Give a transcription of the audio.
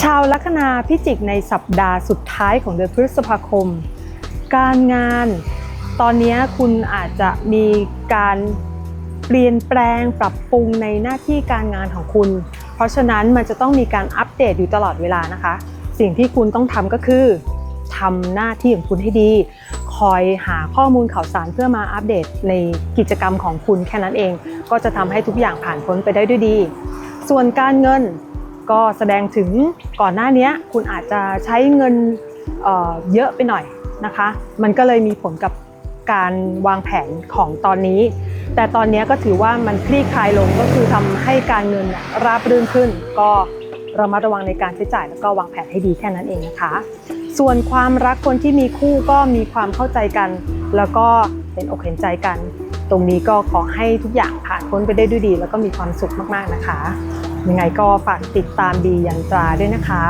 ชาวลัคนาพิจิกในสัปดาห์สุดท้ายของเดือนพฤษภาคม การงาน ตอนนี้คุณอาจจะมีการเปลี่ยนแปลงปรับปรุงในหน้าที่การงานของคุณ เพราะฉะนั้นมันจะต้องมีการอัปเดตอยู่ตลอดเวลานะคะ สิ่งที่คุณต้องทำก็คือทำหน้าที่ของคุณให้ดี คอยหาข้อมูลข่าวสารเพื่อมาอัปเดตในกิจกรรมของคุณแค่นั้นเอง ก็จะทำให้ทุกอย่างผ่านพ้นไปได้ด้วยดี ส่วนการเงิน ก็แสดงถึงก่อนหน้านี้คุณอาจจะใช้เงินเเยอะไปหน่อยนะคะ มันก็เลยมีผลกับการวางแผนของตอนนี้ แต่ตอนนี้ก็ถือว่ามันคลี่คลายลงก็คือทำให้การเงินน่ะราบรื่นขึ้น ก็ระมัดระวังในการใช้จ่ายแล้วก็วางแผนให้ดีแค่นั้นเองนะคะ ส่วนความรักคนที่มีคู่ก็มีความเข้าใจกัน แล้วก็เป็นอกเห็นใจกัน ตรงนี้ก็ขอให้ทุกอย่างผ่านพ้นไปได้ด้วยดี แล้วก็มีความสุขมากๆนะคะ ยังไงก็ฝากติดตามดียันตราด้วยนะคะ